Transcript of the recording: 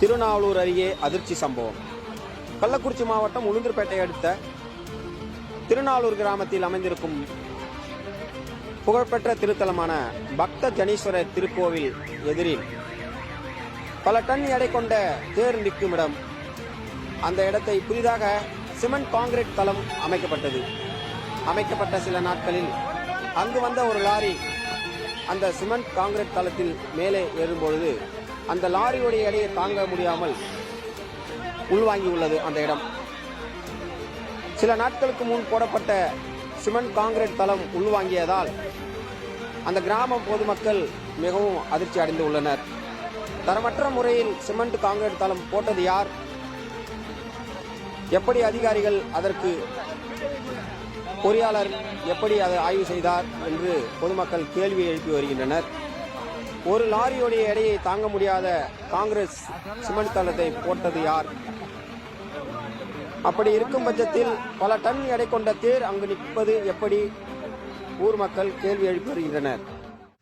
திருநாவலூர் அருகே அதிர்ச்சி சம்பவம். கள்ளக்குறிச்சி மாவட்டம் உளுந்தூர்பேட்டை அடுத்த திருநாளூர் கிராமத்தில் அமைந்திருக்கும் புகழ்பெற்ற திருத்தலமான பக்த ஜனீஸ்வரர் திருக்கோவில் எதிரில் பல டன் எடை கொண்ட தேர் நிற்கும் இடம். அந்த இடத்தை புதிதாக சிமெண்ட் காங்கிரீட் தளம் அமைக்கப்பட்டது. அமைக்கப்பட்ட சில நாட்களில் அங்கு வந்த ஒரு லாரி அந்த சிமெண்ட் காங்கிரீட் தளத்தில் மேலே ஏறும்பொழுது அந்த லாரியுடைய எடையை தாங்க முடியாமல் உள்வாங்கி உள்ளது அந்த இடம். சில நாட்களுக்கு முன் போடப்பட்ட சிமெண்ட் காங்கிரீட் தளம் உள்வாங்கியதால் அந்த கிராம பொதுமக்கள் மிகவும் அதிர்ச்சி அடைந்து உள்ளனர் தரமற்ற முறையில் சிமெண்ட் காங்கிரீட் தளம் போட்டது யார்? எப்படி அதிகாரிகள் அதற்கு பொறியாளர் எப்படி அதை ஆய்வு செய்தார் என்று பொதுமக்கள் கேள்வி எழுப்பி வருகின்றனர். ஒரு லாரியுடைய எடையை தாங்க முடியாத காங்கிரஸ் சிமெண்ட் தளத்தை போட்டது யார்? அப்படி இருக்கும் பட்சத்தில் பல டன் எடை கொண்ட தேர் அங்கு நிற்பது எப்படி? ஊர் மக்கள் கேள்வி எழுப்பி வருகின்றனர்.